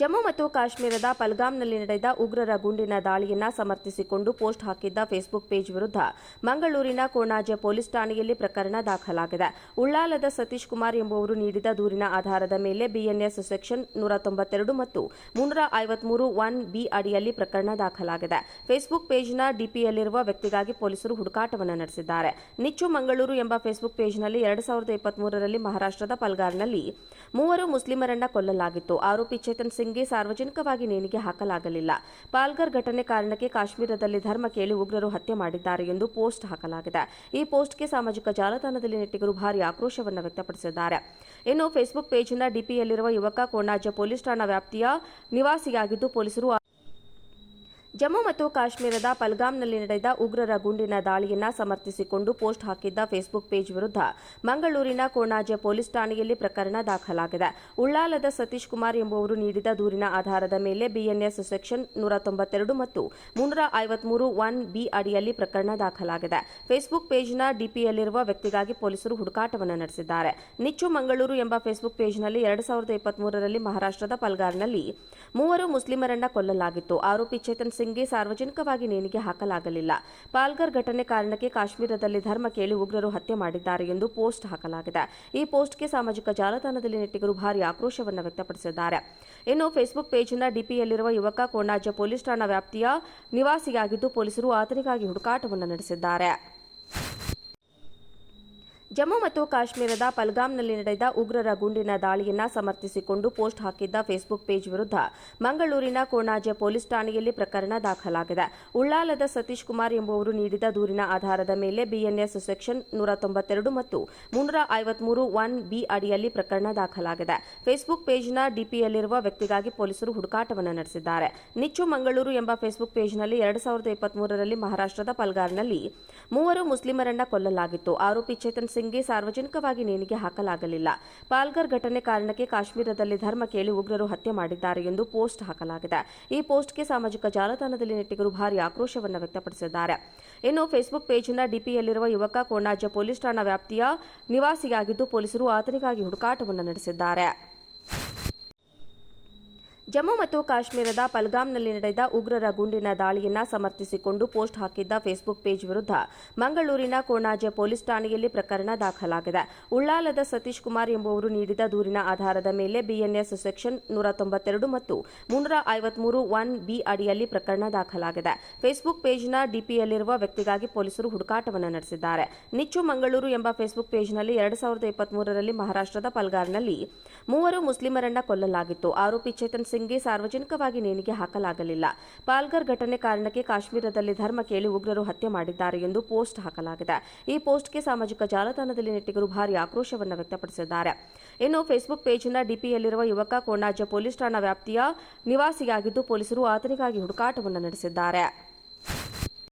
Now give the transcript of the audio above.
ಜಮ್ಮು ಮತ್ತು ಕಾಶ್ಮೀರದ ಪಲ್ಗಾಮ್ನಲ್ಲಿ ನಡೆದ ಉಗ್ರರ ಗುಂಡಿನ ದಾಳಿಯನ್ನು ಸಮರ್ಥಿಸಿಕೊಂಡು ಪೋಸ್ಟ್ ಹಾಕಿದ್ದ ಫೇಸ್ಬುಕ್ ಪೇಜ್ ವಿರುದ್ಧ ಮಂಗಳೂರಿನ ಕೋಣಾಜೆ ಪೊಲೀಸ್ ಠಾಣೆಯಲ್ಲಿ ಪ್ರಕರಣ ದಾಖಲಾಗಿದೆ. ಉಳ್ಳಾಲದ ಸತೀಶ್ ಕುಮಾರ್ ಎಂಬುವರು ನೀಡಿದ ದೂರಿನ ಆಧಾರದ ಮೇಲೆ ಬಿಎನ್ಎಸ್ ಸೆಕ್ಷನ್ ನೂರ ತೊಂಬತ್ತೆರಡು ಮತ್ತು ಮುನ್ನೂರ ಐವತ್ಮೂರು ಒನ್ ಬಿ ಅಡಿಯಲ್ಲಿ ಪ್ರಕರಣ ದಾಖಲಾಗಿದೆ. ಫೇಸ್ಬುಕ್ ಪೇಜ್ನ ಡಿಪಿಯಲ್ಲಿರುವ ವ್ಯಕ್ತಿಗಾಗಿ ಪೊಲೀಸರು ಹುಡುಕಾಟವನ್ನು ನಡೆಸಿದ್ದಾರೆ. ನಿಚ್ಚು ಮಂಗಳೂರು ಎಂಬ ಫೇಸ್ಬುಕ್ ಪೇಜ್ನಲ್ಲಿ ಎರಡು ಸಾವಿರದ ಇಪ್ಪತ್ಮೂರರಲ್ಲಿ ಮಹಾರಾಷ್ಟ್ರದ ಪಲ್ಗಾರ್ನಲ್ಲಿ ಮೂವರು ಮುಸ್ಲಿಮರನ್ನ ಕೊಲ್ಲಲಾಗಿತ್ತು. ಆರೋಪಿ ಚೇತನ್ ಸಿಂಗ್ಗೆ ಸಾರ್ವಜನಿಕವಾಗಿ ನೇಣಿಗೆ ಹಾಕಲಾಗಲಿಲ್ಲ. ಪಾಲ್ಗರ್ ಘಟನೆ ಕಾರಣಕ್ಕೆ ಕಾಶ್ಮೀರದಲ್ಲಿ ಧರ್ಮ ಕೇಳಿ ಉಗ್ರರು ಹತ್ಯೆ ಮಾಡಿದ್ದಾರೆ ಎಂದು ಪೋಸ್ಟ್ ಹಾಕಲಾಗಿದೆ. ಈ ಪೋಸ್ಟ್ಗೆ ಸಾಮಾಜಿಕ ಜಾಲತಾಣದಲ್ಲಿ ನೆಟ್ಟಿಗರು ಭಾರಿ ಆಕ್ರೋಶವನ್ನು ವ್ಯಕ್ತಪಡಿಸಿದ್ದಾರೆ. ಇನ್ನು ಫೇಸ್ಬುಕ್ ಪೇಜ್ನ ಡಿಪಿಯಲ್ಲಿರುವ ಯುವಕ ಕೋಣಾಜ ಪೊಲೀಸ್ ಠಾಣಾ ವ್ಯಾಪ್ತಿಯ ನಿವಾಸಿಯಾಗಿದ್ದು ಪೊಲೀಸರು ಜಮ್ಮು ಮತ್ತು ಕಾಶ್ಮೀರದ ಪಲ್ಗಾಮ್ನಲ್ಲಿ ನಡೆದ ಉಗ್ರರ ಗುಂಡಿನ ದಾಳಿಯನ್ನು ಸಮರ್ಥಿಸಿಕೊಂಡು ಪೋಸ್ಟ್ ಹಾಕಿದ್ದ ಫೇಸ್ಬುಕ್ ಪೇಜ್ ವಿರುದ್ಧ ಮಂಗಳೂರಿನ ಕೋಣಾಜೆ ಪೊಲೀಸ್ ಠಾಣೆಯಲ್ಲಿ ಪ್ರಕರಣ ದಾಖಲಾಗಿದೆ. ಉಳ್ಳಾಲದ ಸತೀಶ್ ಕುಮಾರ್ ಎಂಬುವರು ನೀಡಿದ ದೂರಿನ ಆಧಾರದ ಮೇಲೆ ಬಿಎನ್ಎಸ್ ಸೆಕ್ಷನ್ ನೂರ ತೊಂಬತ್ತೆರಡು ಮತ್ತು ಮುನ್ನೂರ ಐವತ್ಮೂರು ಒನ್ ಬಿ ಅಡಿಯಲ್ಲಿ ಪ್ರಕರಣ ದಾಖಲಾಗಿದೆ. ಫೇಸ್ಬುಕ್ ಪೇಜ್ನ ಡಿಪಿಯಲ್ಲಿರುವ ವ್ಯಕ್ತಿಗಾಗಿ ಪೊಲೀಸರು ಹುಡುಕಾಟವನ್ನು ನಡೆಸಿದ್ದಾರೆ. ನಿಚ್ಚು ಮಂಗಳೂರು ಎಂಬ ಫೇಸ್ಬುಕ್ ಪೇಜ್ನಲ್ಲಿ ಎರಡು ಸಾವಿರದ ಇಪ್ಪತ್ಮೂರರಲ್ಲಿ ಮಹಾರಾಷ್ಟ್ರದ ಪಲ್ಗಾರ್ನಲ್ಲಿ ಮೂವರು ಮುಸ್ಲಿಮರನ್ನ ಕೊಲ್ಲಲಾಗಿತ್ತು. ಆರೋಪಿ ಚೇತನ್ ಸಿಂಗ್ಗೆ ಸಾರ್ವಜನಿಕವಾಗಿ ನೇಣಿಗೆ ಹಾಕಲಾಗಲಿಲ್ಲ. ಪಾಲ್ಗರ್ ಘಟನೆ ಕಾರಣಕ್ಕೆ ಕಾಶ್ಮೀರದಲ್ಲಿ ಧರ್ಮ ಕೇಳಿ ಉಗ್ರರು ಹತ್ಯೆ ಮಾಡಿದ್ದಾರೆ ಎಂದು ಪೋಸ್ಟ್ ಹಾಕಲಾಗಿದೆ. ಈ ಪೋಸ್ಟ್ಗೆ ಸಾಮಾಜಿಕ ಜಾಲತಾಣದಲ್ಲಿ ನೆಟ್ಟಿಗರು ಭಾರಿ ಆಕ್ರೋಶವನ್ನು ವ್ಯಕ್ತಪಡಿಸಿದ್ದಾರೆ. ಇನ್ನು ಫೇಸ್ಬುಕ್ ಪೇಜ್ನ ಡಿಪಿಯಲ್ಲಿರುವ ಯುವಕ ಕೋಣಾಜ ಪೊಲೀಸ್ ಠಾಣಾ ವ್ಯಾಪ್ತಿಯ ನಿವಾಸಿಯಾಗಿದ್ದು ಪೊಲೀಸರು ಆತನಿಗಾಗಿ ಹುಡುಕಾಟವನ್ನು ನಡೆಸಿದ್ದಾರೆ. ಜಮ್ಮು ಮತ್ತು ಕಾಶ್ಮೀರದ ಪಲ್ಗಾಮ್ನಲ್ಲಿ ನಡೆದ ಉಗ್ರರ ಗುಂಡಿನ ದಾಳಿಯನ್ನ ಸಮರ್ಥಿಸಿಕೊಂಡು ಪೋಸ್ಟ್ ಹಾಕಿದ್ದ ಫೇಸ್ಬುಕ್ ಪೇಜ್ ವಿರುದ್ಧ ಮಂಗಳೂರಿನ ಕೋಣಾಜೆ ಪೊಲೀಸ್ ಠಾಣೆಯಲ್ಲಿ ಪ್ರಕರಣ ದಾಖಲಾಗಿದೆ. ಉಳ್ಳಾಲದ ಸತೀಶ್ ಕುಮಾರ್ ಎಂಬುವರು ನೀಡಿದ ದೂರಿನ ಆಧಾರದ ಮೇಲೆ ಬಿಎನ್ಎಸ್ ಸೆಕ್ಷನ್ ನೂರ ತೊಂಬತ್ತೆರಡು ಮತ್ತು ಮುನ್ನೂರ ಐವತ್ಮೂರು ಒನ್ ಬಿ ಅಡಿಯಲ್ಲಿ ಪ್ರಕರಣ ದಾಖಲಾಗಿದೆ. ಫೇಸ್ಬುಕ್ ಪೇಜ್ನ ಡಿಪಿಯಲ್ಲಿರುವ ವ್ಯಕ್ತಿಗಾಗಿ ಪೊಲೀಸರು ಹುಡುಕಾಟವನ್ನು ನಡೆಸಿದ್ದಾರೆ. ನಿಚ್ಚು ಮಂಗಳೂರು ಎಂಬ ಫೇಸ್ಬುಕ್ ಪೇಜ್ನಲ್ಲಿ ಎರಡು ಸಾವಿರದ ಇಪ್ಪತ್ಮೂರರಲ್ಲಿ ಮಹಾರಾಷ್ಟ್ರದ ಪಲ್ಗಾರ್ನಲ್ಲಿ ಮೂವರು ಮುಸ್ಲಿಮರನ್ನ ಕೊಲ್ಲಲಾಗಿತ್ತು. ಆರೋಪಿ ಚೇತನ್ ಸಿಂಗ್ಗೆ ಸಾರ್ವಜನಿಕವಾಗಿ ನೇಣಿಗೆ ಹಾಕಲಾಗಲಿಲ್ಲ. ಪಾಲ್ಗರ್ ಘಟನೆ ಕಾರಣಕ್ಕೆ ಕಾಶ್ಮೀರದಲ್ಲಿ ಧರ್ಮ ಕೇಳಿ ಉಗ್ರರು ಹತ್ಯೆ ಮಾಡಿದ್ದಾರೆ ಎಂದು ಪೋಸ್ಟ್ ಹಾಕಲಾಗಿದೆ. ಈ ಪೋಸ್ಟ್ಗೆ ಸಾಮಾಜಿಕ ಜಾಲತಾಣದಲ್ಲಿ ನೆಟ್ಟಿಗರು ಭಾರಿ ಆಕ್ರೋಶವನ್ನು ವ್ಯಕ್ತಪಡಿಸಿದ್ದಾರೆ. ಇನ್ನು ಫೇಸ್ಬುಕ್ ಪೇಜ್ನ ಡಿಪಿಯಲ್ಲಿರುವ ಯುವಕ ಕೋಣಾಜ ಪೊಲೀಸ್ ಠಾಣಾ ವ್ಯಾಪ್ತಿಯ ನಿವಾಸಿಯಾಗಿದ್ದು ಪೊಲೀಸರು ಆತನಿಗಾಗಿ ಹುಡುಕಾಟವನ್ನು ನಡೆಸಿದ್ದಾರೆ. ಜಮ್ಮು ಮತ್ತು ಕಾಶ್ಮೀರದ ಪಲ್ಗಾಮ್ನಲ್ಲಿ ನಡೆದ ಉಗ್ರರ ಗುಂಡಿನ ದಾಳಿಯನ್ನು ಸಮರ್ಥಿಸಿಕೊಂಡು ಪೋಸ್ಟ್ ಹಾಕಿದ್ದ ಫೇಸ್ಬುಕ್ ಪೇಜ್ ವಿರುದ್ಧ ಮಂಗಳೂರಿನ ಕೋಣಾಜೆ ಪೊಲೀಸ್ ಠಾಣೆಯಲ್ಲಿ ಪ್ರಕರಣ ದಾಖಲಾಗಿದೆ. ಉಳ್ಳಾಲದ ಸತೀಶ್ ಕುಮಾರ್ ಎಂಬುವರು ನೀಡಿದ ದೂರಿನ ಆಧಾರದ ಮೇಲೆ ಬಿಎನ್ಎಸ್ ಸೆಕ್ಷನ್ ನೂರ ತೊಂಬತ್ತೆರಡು ಮತ್ತು ಮುನ್ನೂರ ಐವತ್ಮೂರು ಒನ್ ಬಿ ಅಡಿಯಲ್ಲಿ ಪ್ರಕರಣ ದಾಖಲಾಗಿದೆ. ಫೇಸ್ಬುಕ್ ಪೇಜ್ನ ಡಿಪಿಯಲ್ಲಿರುವ ವ್ಯಕ್ತಿಗಾಗಿ ಪೊಲೀಸರು ಹುಡುಕಾಟವನ್ನು ನಡೆಸಿದ್ದಾರೆ. ನಿಚ್ಚು ಮಂಗಳೂರು ಎಂಬ ಫೇಸ್ಬುಕ್ ಪೇಜ್ನಲ್ಲಿ ಎರಡು ಸಾವಿರದ ಇಪ್ಪತ್ಮೂರರಲ್ಲಿ ಮಹಾರಾಷ್ಟ್ರದ ಪಲ್ಗಾರ್ನಲ್ಲಿ ಮೂವರು ಮುಸ್ಲಿಮರನ್ನ ಕೊಲ್ಲಲಾಗಿತ್ತು. ಆರೋಪಿ ಚೇತನ್ ಸಿಂಗ್ಗೆ ಸಾರ್ವಜನಿಕವಾಗಿ ನೇಣಿಗೆ ಹಾಕಲಾಗಲಿಲ್ಲ. ಪಾಲ್ಗರ್ ಘಟನೆ ಕಾರಣಕ್ಕೆ ಕಾಶ್ಮೀರದಲ್ಲಿ ಧರ್ಮ ಕೇಳಿ ಉಗ್ರರು ಹತ್ಯೆ ಮಾಡಿದ್ದಾರೆ ಎಂದು ಪೋಸ್ಟ್ ಹಾಕಲಾಗಿದೆ. ಈ ಪೋಸ್ಟ್ಗೆ ಸಾಮಾಜಿಕ ಜಾಲತಾಣದಲ್ಲಿ ನೆಟ್ಟಿಗರು ಭಾರಿ ಆಕ್ರೋಶವನ್ನು ವ್ಯಕ್ತಪಡಿಸಿದ್ದಾರೆ. ಇನ್ನು ಫೇಸ್ಬುಕ್ ಪೇಜ್ನ ಡಿಪಿಯಲ್ಲಿರುವ ಯುವಕ ಕೋಣಾಜ ಪೊಲೀಸ್ ಠಾಣಾ ವ್ಯಾಪ್ತಿಯ ನಿವಾಸಿಯಾಗಿದ್ದು ಪೊಲೀಸರು ಆತನಿಗಾಗಿ ಹುಡುಕಾಟವನ್ನು ನಡೆಸಿದ್ದಾರೆ.